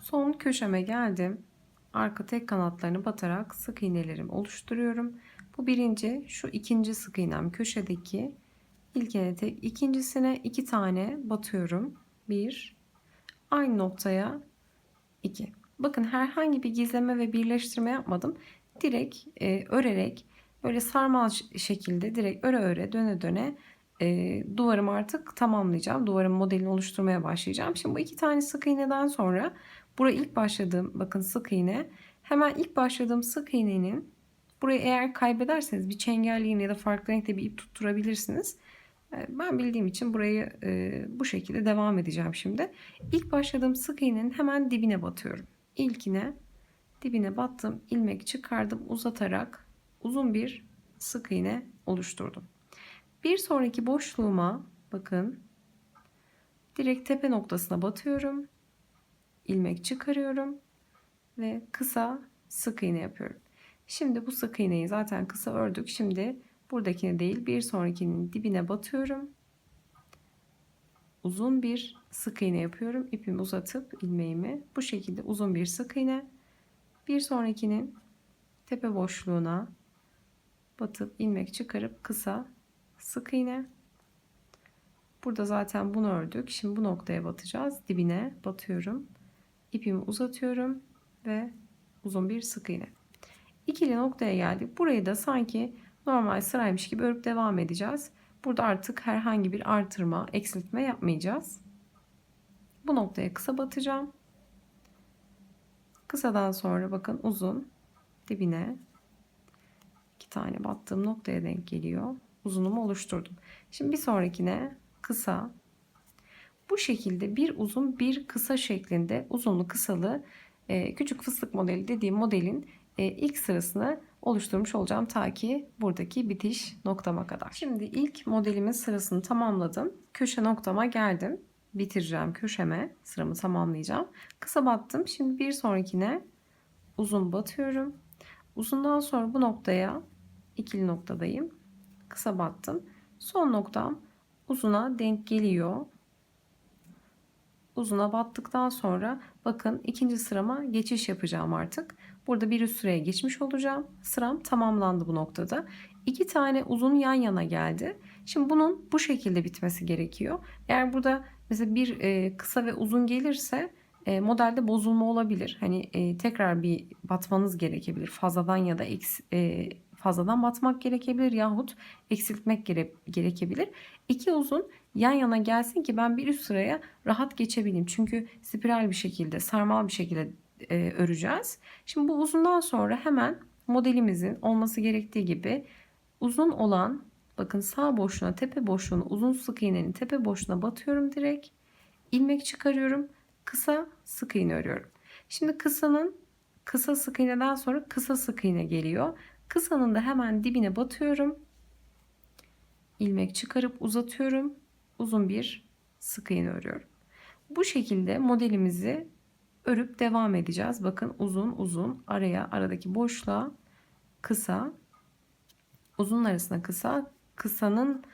Son köşeme geldim. Arka tek kanatlarını batarak sık iğnelerimi oluşturuyorum. Bu birinci, şu ikinci sık iğnem köşedeki. İlkine tek, ikincisine iki tane batıyorum. Bir, aynı noktaya iki. Bakın herhangi bir gizleme ve birleştirme yapmadım. Direkt e, örerek böyle sarmal şekilde direkt öre öre döne döne e, duvarımı artık tamamlayacağım. Duvarın modelini oluşturmaya başlayacağım. Şimdi bu iki tane sık iğneden sonra buraya ilk başladığım bakın sık iğne hemen ilk başladığım sık iğnenin burayı eğer kaybederseniz bir çengelli iğne ya da farklı renkte bir ip tutturabilirsiniz. Ben bildiğim için burayı e, bu şekilde devam edeceğim şimdi. İlk başladığım sık iğnenin hemen dibine batıyorum. İlkine dibine battım, ilmek çıkardım, uzatarak uzun bir sık iğne oluşturdum. Bir sonraki boşluğuma bakın direkt tepe noktasına batıyorum. ilmek çıkarıyorum ve kısa sık iğne yapıyorum. Şimdi bu sık iğneyi zaten kısa ördük. Şimdi buradakini değil bir sonrakinin dibine batıyorum. Uzun bir sık iğne yapıyorum. İpimi uzatıp ilmeğimi bu şekilde uzun bir sık iğne. Bir sonrakinin tepe boşluğuna batıp ilmek çıkarıp kısa sık iğne. Burada zaten bunu ördük. Şimdi bu noktaya batacağız. Dibine batıyorum. İpimi uzatıyorum ve uzun bir sık iğne. İkili noktaya geldik. Burayı da sanki normal sıraymış gibi örüp devam edeceğiz. Burada artık herhangi bir artırma, eksiltme yapmayacağız. Bu noktaya kısa batacağım. Kısadan sonra bakın uzun dibine iki tane battığım noktaya denk geliyor. Uzunumu oluşturdum. Şimdi bir sonrakine kısa. Bu şekilde bir uzun bir kısa şeklinde uzunlu kısalı e, küçük fıstık modeli dediğim modelin e, ilk sırasını oluşturmuş olacağım ta ki buradaki bitiş noktama kadar. Şimdi ilk modelimin sırasını tamamladım. Köşe noktama geldim. Bitireceğim köşeme. Sıramı tamamlayacağım. Kısa battım. Şimdi bir sonrakine uzun batıyorum. Uzundan sonra bu noktaya ikili noktadayım. Kısa battım. Son noktam uzuna denk geliyor. Uzuna battıktan sonra bakın ikinci sırama geçiş yapacağım artık. Burada bir üst sıraya geçmiş olacağım. Sıram tamamlandı bu noktada. İki tane uzun yan yana geldi. Şimdi bunun bu şekilde bitmesi gerekiyor. Eğer burada mesela bir e, kısa ve uzun gelirse e, modelde bozulma olabilir. Hani e, tekrar bir batmanız gerekebilir. Fazladan ya da eks, fazladan batmak gerekebilir yahut eksiltmek gere- gerekebilir. İki uzun yan yana gelsin ki ben bir üst sıraya rahat geçebileyim. Çünkü spiral bir şekilde, sarmal bir şekilde e, öreceğiz. Şimdi bu uzundan sonra hemen modelimizin olması gerektiği gibi uzun olan bakın sağ boşluğuna, tepe boşluğuna, uzun sık iğnenin tepe boşluğuna batıyorum direkt. ilmek çıkarıyorum. Kısa sık iğne örüyorum. Şimdi kısanın kısa sık iğneden sonra kısa sık iğne geliyor. Kısanın da hemen dibine batıyorum. ilmek çıkarıp uzatıyorum. Uzun bir sık iğne örüyorum. Bu şekilde modelimizi örüp devam edeceğiz. Bakın uzun uzun araya aradaki boşluğa kısa uzun arasına kısa kısanın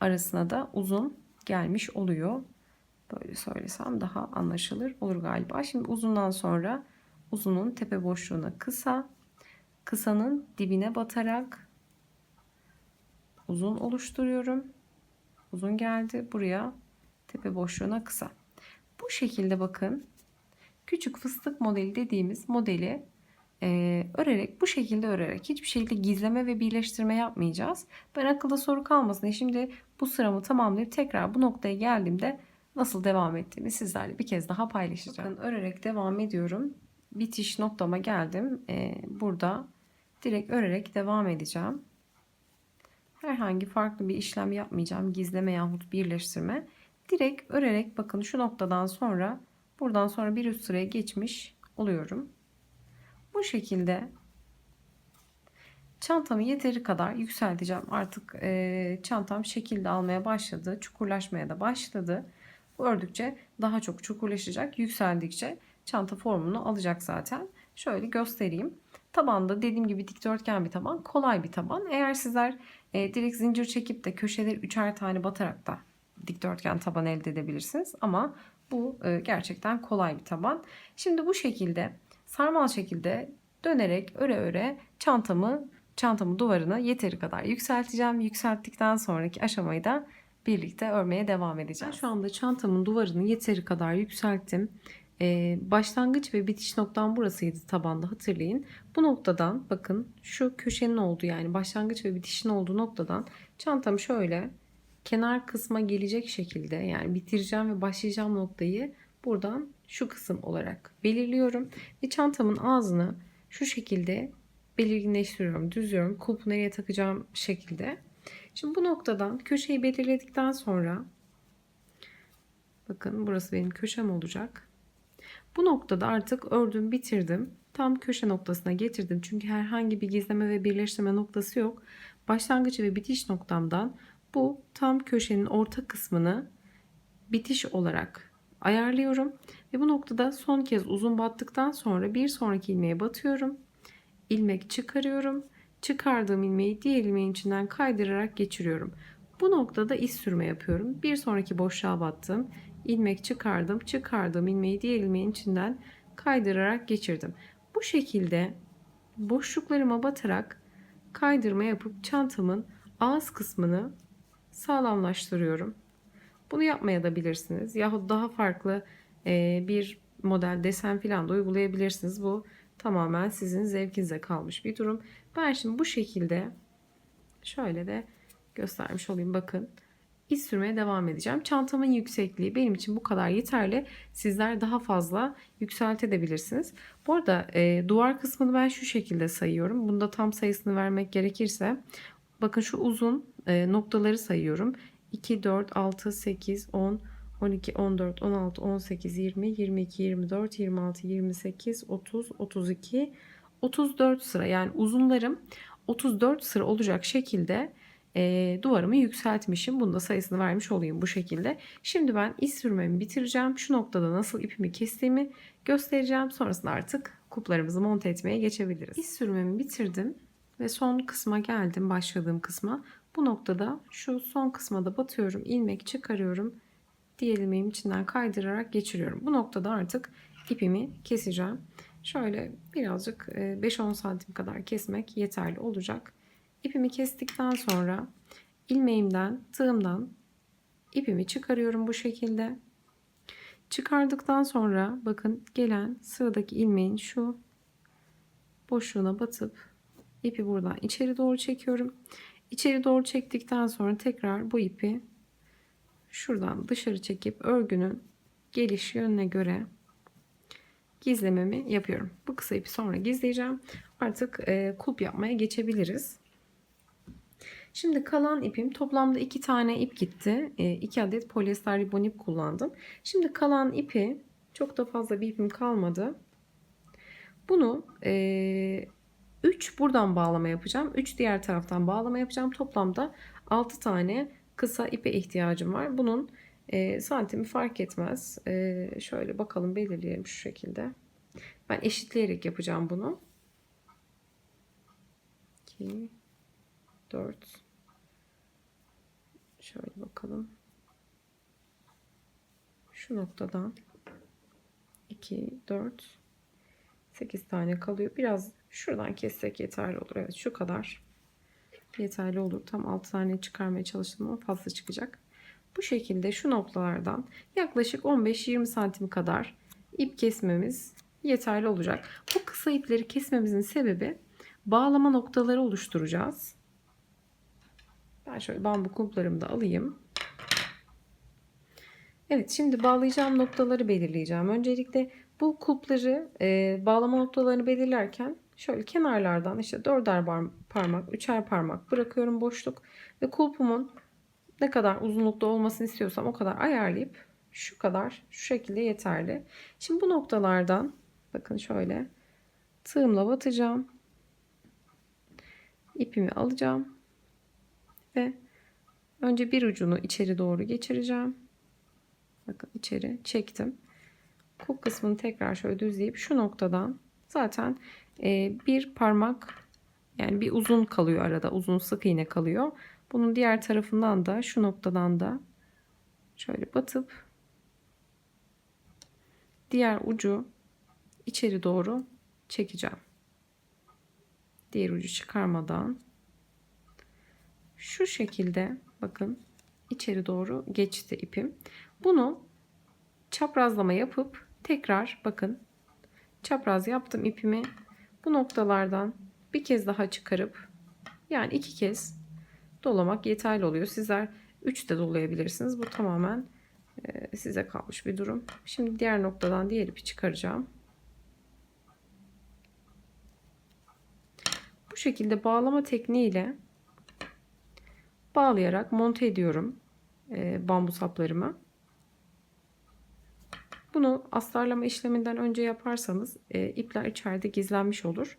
arasına da uzun gelmiş oluyor. Böyle söylesem daha anlaşılır olur galiba. Şimdi uzundan sonra uzunun tepe boşluğuna kısa kısanın dibine batarak uzun oluşturuyorum. Uzun geldi buraya tepe boşluğuna kısa. Bu şekilde bakın küçük fıstık modeli dediğimiz modeli e, örerek bu şekilde örerek hiçbir şekilde gizleme ve birleştirme yapmayacağız. Ben akılda soru kalmasın diye şimdi bu sıramı tamamlayıp tekrar bu noktaya geldiğimde nasıl devam ettiğimi sizlerle bir kez daha paylaşacağım. Bakın örerek devam ediyorum. Bitiş noktama geldim. E, burada direkt örerek devam edeceğim. Herhangi farklı bir işlem yapmayacağım. Gizleme yahut birleştirme. Direkt örerek bakın şu noktadan sonra buradan sonra bir üst sıraya geçmiş oluyorum. Bu şekilde çantamı yeteri kadar yükselteceğim. Artık e, çantam şekilde almaya başladı. Çukurlaşmaya da başladı. Ördükçe daha çok çukurlaşacak. Yükseldikçe çanta formunu alacak zaten. Şöyle göstereyim. Tabanda dediğim gibi dikdörtgen bir taban. Kolay bir taban. Eğer sizler e, direkt zincir çekip de köşeleri üçer tane batarak da dikdörtgen taban elde edebilirsiniz. Ama Bu e, gerçekten kolay bir taban. Şimdi bu şekilde sarmal şekilde dönerek öre öre çantamı çantamın duvarını yeteri kadar yükselteceğim. Yükselttikten sonraki aşamayı da birlikte örmeye devam edeceğim. Şu anda çantamın duvarını yeteri kadar yükselttim. Ee, başlangıç ve bitiş noktam burasıydı tabanda hatırlayın. Bu noktadan bakın şu köşenin olduğu yani başlangıç ve bitişin olduğu noktadan çantamı şöyle kenar kısma gelecek şekilde yani bitireceğim ve başlayacağım noktayı buradan şu kısım olarak belirliyorum. Ve çantamın ağzını şu şekilde belirginleştiriyorum, düzüyorum. Kulpu nereye takacağım şekilde. Şimdi bu noktadan köşeyi belirledikten sonra bakın burası benim köşem olacak. Bu noktada artık ördüm, bitirdim. Tam köşe noktasına getirdim. Çünkü herhangi bir gizleme ve birleştirme noktası yok. Başlangıç ve bitiş noktamdan bu tam köşenin orta kısmını bitiş olarak ayarlıyorum. Ve bu noktada son kez uzun battıktan sonra bir sonraki ilmeğe batıyorum. ilmek çıkarıyorum. Çıkardığım ilmeği diğer ilmeğin içinden kaydırarak geçiriyorum. Bu noktada iz sürme yapıyorum. Bir sonraki boşluğa battım. İlmek çıkardım. Çıkardığım ilmeği diğer ilmeğin içinden kaydırarak geçirdim. Bu şekilde boşluklarıma batarak kaydırma yapıp çantamın ağız kısmını sağlamlaştırıyorum. Bunu yapmaya da bilirsiniz. Yahut daha farklı e, bir model desen falan da uygulayabilirsiniz. Bu tamamen sizin zevkinize kalmış bir durum. Ben şimdi bu şekilde şöyle de göstermiş olayım bakın. İz sürmeye devam edeceğim. Çantamın yüksekliği benim için bu kadar yeterli. Sizler daha fazla yükseltebilirsiniz. Bu arada e, duvar kısmını ben şu şekilde sayıyorum. Bunda tam sayısını vermek gerekirse bakın şu uzun e, noktaları sayıyorum. 2, 4, 6, 8, 10, 12, 14, 16, 18, 20, 22, 24, 26, 28, 30, 32, 34 sıra yani uzunlarım 34 sıra olacak şekilde e, duvarımı yükseltmişim. Bunu da sayısını vermiş olayım bu şekilde. Şimdi ben iz sürmemi bitireceğim. Şu noktada nasıl ipimi kestiğimi göstereceğim. Sonrasında artık kuplarımızı monte etmeye geçebiliriz. İz sürmemi bitirdim ve son kısma geldim başladığım kısma. Bu noktada şu son kısma da batıyorum. ilmek çıkarıyorum. Diğer ilmeğim içinden kaydırarak geçiriyorum. Bu noktada artık ipimi keseceğim. Şöyle birazcık 5-10 santim kadar kesmek yeterli olacak. İpimi kestikten sonra ilmeğimden, tığımdan ipimi çıkarıyorum bu şekilde. Çıkardıktan sonra bakın gelen sıradaki ilmeğin şu boşluğuna batıp ipi buradan içeri doğru çekiyorum. İçeri doğru çektikten sonra tekrar bu ipi şuradan dışarı çekip örgünün geliş yönüne göre gizlememi yapıyorum. Bu kısa ipi sonra gizleyeceğim. Artık kulp yapmaya geçebiliriz. Şimdi kalan ipim toplamda iki tane ip gitti. E, iki adet polyester ribon ip kullandım. Şimdi kalan ipi çok da fazla bir ipim kalmadı. Bunu e, 3 buradan bağlama yapacağım. 3 diğer taraftan bağlama yapacağım. Toplamda 6 tane kısa ipe ihtiyacım var. Bunun e, santimi fark etmez. E, şöyle bakalım belirleyelim şu şekilde. Ben eşitleyerek yapacağım bunu. 2 4 Şöyle bakalım. Şu noktadan 2 4 8 tane kalıyor. Biraz şuradan kessek yeterli olur. Evet şu kadar yeterli olur. Tam 6 tane çıkarmaya çalıştım ama fazla çıkacak. Bu şekilde şu noktalardan yaklaşık 15-20 santim kadar ip kesmemiz yeterli olacak. Bu kısa ipleri kesmemizin sebebi bağlama noktaları oluşturacağız. Ben şöyle bambu kulplarımı da alayım. Evet şimdi bağlayacağım noktaları belirleyeceğim. Öncelikle bu kulpları e, bağlama noktalarını belirlerken şöyle kenarlardan işte dörder parmak, üçer parmak bırakıyorum boşluk ve kulpumun ne kadar uzunlukta olmasını istiyorsam o kadar ayarlayıp şu kadar şu şekilde yeterli. Şimdi bu noktalardan bakın şöyle tığımla batacağım. ipimi alacağım ve önce bir ucunu içeri doğru geçireceğim. Bakın içeri çektim. Kol kısmını tekrar şöyle düzleyip şu noktadan zaten e, bir parmak yani bir uzun kalıyor arada. Uzun sık iğne kalıyor. Bunun diğer tarafından da şu noktadan da şöyle batıp diğer ucu içeri doğru çekeceğim. Diğer ucu çıkarmadan şu şekilde bakın içeri doğru geçti ipim. Bunu çaprazlama yapıp tekrar bakın çapraz yaptım ipimi. Bu noktalardan bir kez daha çıkarıp yani iki kez dolamak yeterli oluyor. Sizler 3 de dolayabilirsiniz. Bu tamamen e, size kalmış bir durum. Şimdi diğer noktadan diğer ipi çıkaracağım. Bu şekilde bağlama tekniğiyle bağlayarak monte ediyorum e, bambu saplarımı. Bunu astarlama işleminden önce yaparsanız e, ipler içeride gizlenmiş olur.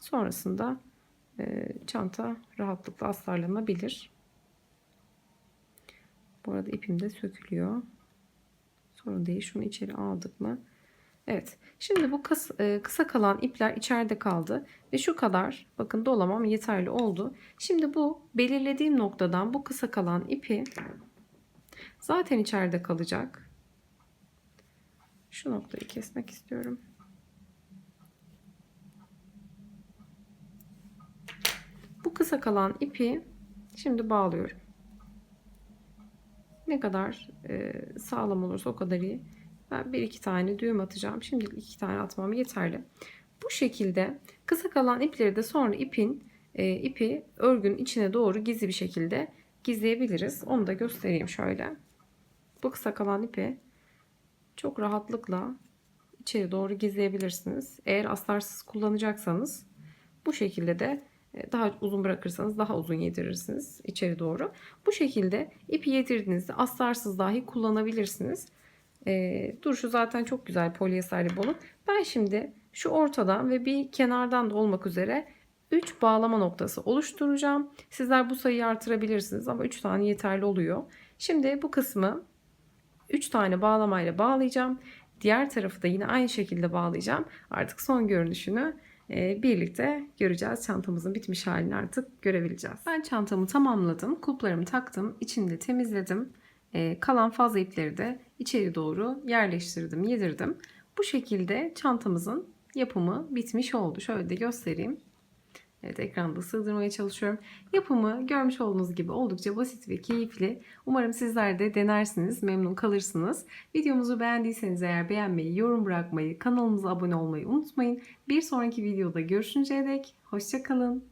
Sonrasında e, çanta rahatlıkla astarlanabilir. Bu arada ipim de sökülüyor. Sorun değil. Şunu içeri aldık mı? Evet. Şimdi bu kısa, e, kısa kalan ipler içeride kaldı. Ve şu kadar bakın dolamam yeterli oldu. Şimdi bu belirlediğim noktadan bu kısa kalan ipi zaten içeride kalacak. Şu noktayı kesmek istiyorum. Bu kısa kalan ipi şimdi bağlıyorum. Ne kadar e, sağlam olursa o kadar iyi. Ben bir iki tane düğüm atacağım. Şimdilik iki tane atmam yeterli. Bu şekilde kısa kalan ipleri de sonra ipin e, ipi örgünün içine doğru gizli bir şekilde gizleyebiliriz. Onu da göstereyim şöyle. Bu kısa kalan ipi çok rahatlıkla içeri doğru gizleyebilirsiniz. Eğer aslarsız kullanacaksanız bu şekilde de e, daha uzun bırakırsanız daha uzun yedirirsiniz içeri doğru. Bu şekilde ipi yedirdiğinizde aslarsız dahi kullanabilirsiniz. E, duruşu zaten çok güzel polyesterli bolun. Ben şimdi şu ortadan ve bir kenardan da olmak üzere 3 bağlama noktası oluşturacağım. Sizler bu sayıyı artırabilirsiniz ama 3 tane yeterli oluyor. Şimdi bu kısmı 3 tane bağlamayla bağlayacağım. Diğer tarafı da yine aynı şekilde bağlayacağım. Artık son görünüşünü e, birlikte göreceğiz. Çantamızın bitmiş halini artık görebileceğiz. Ben çantamı tamamladım. Kulplarımı taktım. İçini de temizledim. E, kalan fazla ipleri de içeri doğru yerleştirdim, yedirdim. Bu şekilde çantamızın yapımı bitmiş oldu. Şöyle de göstereyim. Evet ekranda sığdırmaya çalışıyorum. Yapımı görmüş olduğunuz gibi oldukça basit ve keyifli. Umarım sizler de denersiniz, memnun kalırsınız. Videomuzu beğendiyseniz eğer beğenmeyi, yorum bırakmayı, kanalımıza abone olmayı unutmayın. Bir sonraki videoda görüşünceye dek hoşçakalın.